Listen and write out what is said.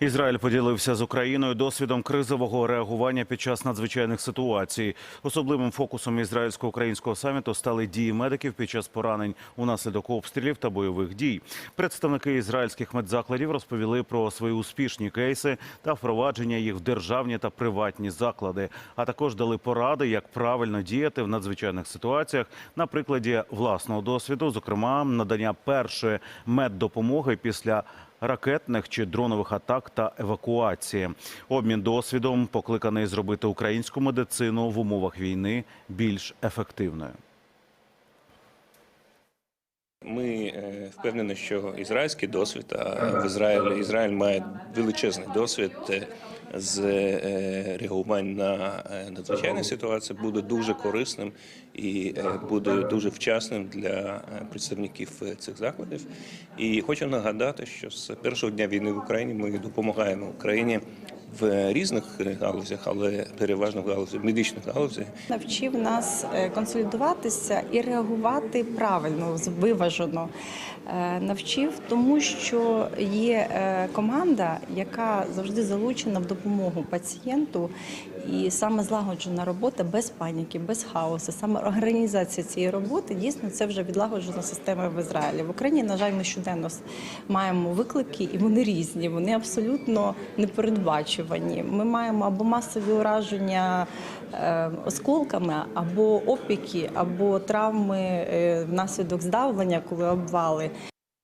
Ізраїль поділився з Україною досвідом кризового реагування під час надзвичайних ситуацій. Особливим фокусом ізраїльсько-українського саміту стали дії медиків під час поранень унаслідок обстрілів та бойових дій. Представники ізраїльських медзакладів розповіли про свої успішні кейси та впровадження їх в державні та приватні заклади, а також дали поради, як правильно діяти в надзвичайних ситуаціях на прикладі власного досвіду, зокрема надання першої меддопомоги після ракетних чи дронових атак та евакуації. Обмін досвідом покликаний зробити українську медицину в умовах війни більш ефективною. Ми е, впевнені, що ізраїльський досвід, а в Ізраїлі Ізраїль має величезний досвід е, з е, реагувань на надзвичайну надзвичайні ситуації, буде дуже корисним і е, буде дуже вчасним для е, представників е, цих закладів. І хочу нагадати, що з першого дня війни в Україні ми допомагаємо Україні в різних галузях, але переважно в галузі медичних галузях. навчив нас е, консолідуватися і реагувати правильно, виважено. Е, Навчив тому, що є е, команда, яка завжди залучена в допомогу пацієнту, і саме злагоджена робота без паніки, без хаосу, саме організація цієї роботи дійсно це вже відлагоджена система в Ізраїлі. В Україні, на жаль, ми щоденно маємо виклики, і вони різні, вони абсолютно непередбачувані. Ми маємо або масові ураження е, осколками, або опіки, або травми е, внаслідок здавлення, коли обвали.